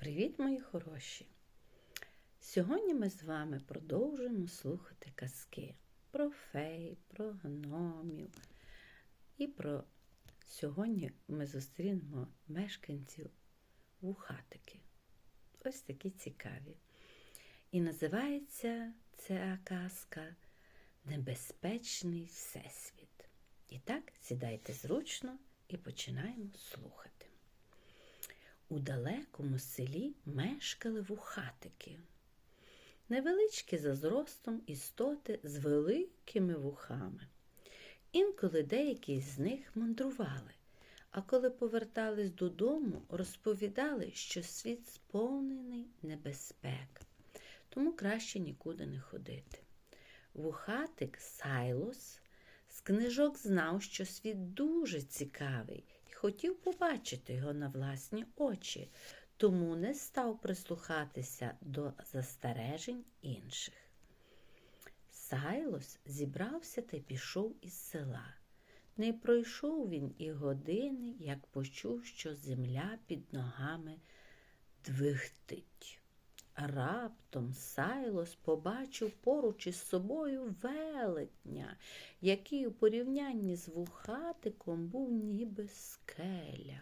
Привіт, мої хороші! Сьогодні ми з вами продовжуємо слухати казки про фей, про гномів. І про сьогодні ми зустрінемо мешканців вухатики. Ось такі цікаві. І називається ця казка Небезпечний Всесвіт. І так, сідайте зручно і починаємо слухати. У далекому селі мешкали вухатики. Невеличкі за зростом істоти з великими вухами. Інколи деякі з них мандрували, а коли повертались додому, розповідали, що світ сповнений небезпек, тому краще нікуди не ходити. Вухатик Сайлос з книжок знав, що світ дуже цікавий хотів побачити його на власні очі, тому не став прислухатися до застережень інших. Сайлос зібрався та пішов із села. Не пройшов він і години, як почув, що земля під ногами двигтить. Раптом Сайлос побачив поруч із собою велетня, який у порівнянні з вухатиком був ніби скеля.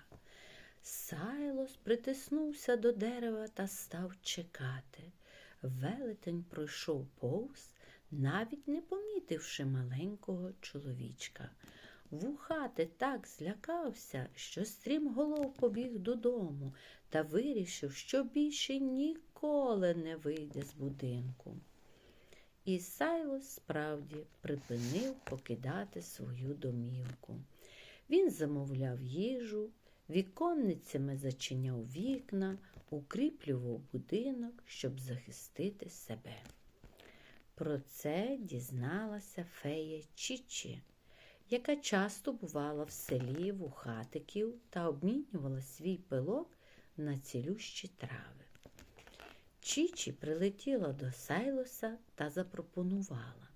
Сайлос притиснувся до дерева та став чекати. Велетень пройшов повз, навіть не помітивши маленького чоловічка. Вухати так злякався, що стрімголов побіг додому та вирішив, що більше ніколи не вийде з будинку. І Сайлос справді припинив покидати свою домівку. Він замовляв їжу, віконницями зачиняв вікна, укріплював будинок, щоб захистити себе. Про це дізналася фея Чічі яка часто бувала в селі вухатиків та обмінювала свій пилок на цілющі трави. Чічі прилетіла до Сайлоса та запропонувала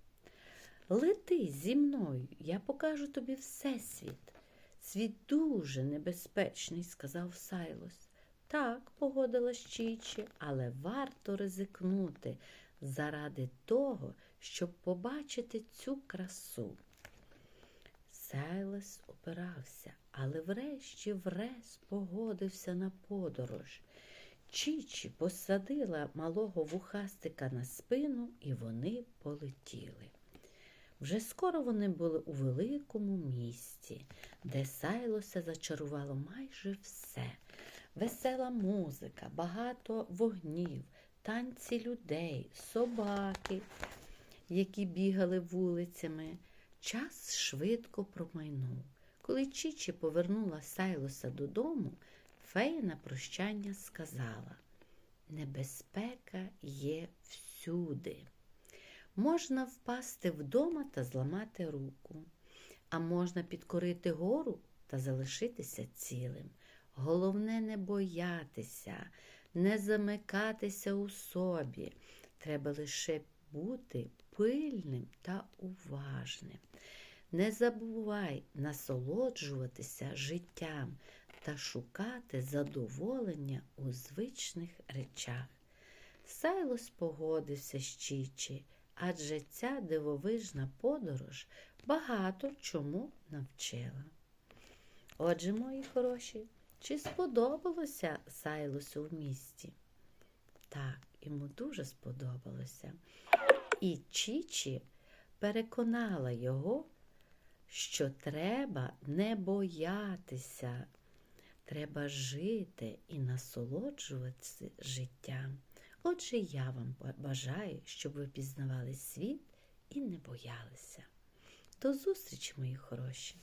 Лети зі мною, я покажу тобі всесвіт. Світ дуже небезпечний, сказав Сайлос. Так, погодилась Чічі, але варто ризикнути заради того, щоб побачити цю красу. Сайлес опирався, але врешті-врешт погодився на подорож. Чічі посадила малого вухастика на спину, і вони полетіли. Вже скоро вони були у великому місті, де Сайлоса зачарувало майже все. Весела музика, багато вогнів, танці людей, собаки, які бігали вулицями. Час швидко промайнув. Коли Чічі повернула Сайлоса додому, фея на прощання сказала Небезпека є всюди. Можна впасти вдома та зламати руку, а можна підкорити гору та залишитися цілим. Головне не боятися, не замикатися у собі. Треба лише бути пильним та уважним. Не забувай насолоджуватися життям та шукати задоволення у звичних речах. Сайлос погодився з Чічі, адже ця дивовижна подорож багато чому навчила. Отже, мої хороші, чи сподобалося Сайлосу в місті? Так, йому дуже сподобалося. І Чічі переконала його, що треба не боятися, треба жити і насолоджуватися життям. Отже, я вам бажаю, щоб ви пізнавали світ і не боялися. До зустрічі, мої хороші!